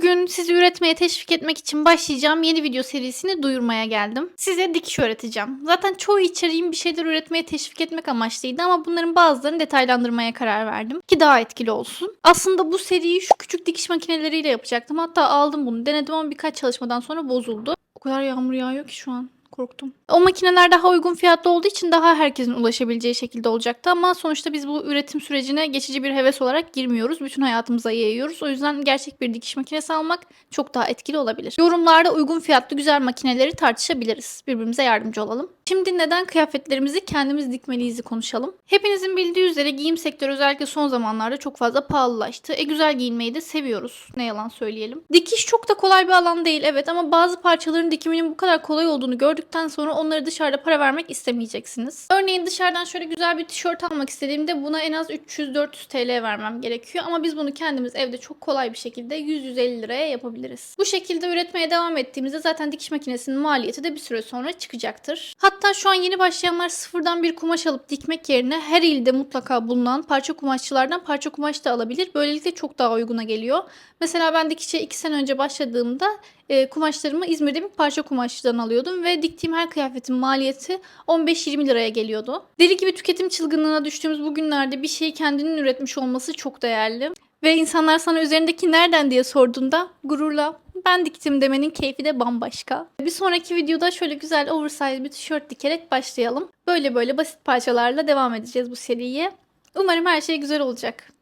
Bugün sizi üretmeye teşvik etmek için başlayacağım yeni video serisini duyurmaya geldim. Size dikiş öğreteceğim. Zaten çoğu içeriğim bir şeyler üretmeye teşvik etmek amaçlıydı ama bunların bazılarını detaylandırmaya karar verdim ki daha etkili olsun. Aslında bu seriyi şu küçük dikiş makineleriyle yapacaktım. Hatta aldım bunu denedim ama birkaç çalışmadan sonra bozuldu. O kadar yağmur yağıyor ki şu an korktum. O makineler daha uygun fiyatlı olduğu için daha herkesin ulaşabileceği şekilde olacaktı ama sonuçta biz bu üretim sürecine geçici bir heves olarak girmiyoruz. Bütün hayatımıza yayıyoruz. O yüzden gerçek bir dikiş makinesi almak çok daha etkili olabilir. Yorumlarda uygun fiyatlı güzel makineleri tartışabiliriz. Birbirimize yardımcı olalım. Şimdi neden kıyafetlerimizi kendimiz dikmeliyiz konuşalım. Hepinizin bildiği üzere giyim sektörü özellikle son zamanlarda çok fazla pahalılaştı. E güzel giyinmeyi de seviyoruz. Ne yalan söyleyelim. Dikiş çok da kolay bir alan değil evet ama bazı parçaların dikiminin bu kadar kolay olduğunu gördükten sonra onları dışarıda para vermek istemeyeceksiniz. Örneğin dışarıdan şöyle güzel bir tişört almak istediğimde buna en az 300-400 TL vermem gerekiyor ama biz bunu kendimiz evde çok kolay bir şekilde 100-150 liraya yapabiliriz. Bu şekilde üretmeye devam ettiğimizde zaten dikiş makinesinin maliyeti de bir süre sonra çıkacaktır. Hatta şu an yeni başlayanlar sıfırdan bir kumaş alıp dikmek yerine her ilde mutlaka bulunan parça kumaşçılardan parça kumaş da alabilir. Böylelikle çok daha uyguna geliyor. Mesela ben dikişe 2 sene önce başladığımda e, kumaşlarımı İzmir'de bir parça kumaşçıdan alıyordum ve diktiğim her kıyafetin maliyeti 15-20 liraya geliyordu. Deli gibi tüketim çılgınlığına düştüğümüz bu günlerde bir şeyi kendinin üretmiş olması çok değerli. Ve insanlar sana üzerindeki nereden diye sorduğunda gururla ben diktim demenin keyfi de bambaşka. Bir sonraki videoda şöyle güzel oversize bir tişört dikerek başlayalım. Böyle böyle basit parçalarla devam edeceğiz bu seriye. Umarım her şey güzel olacak.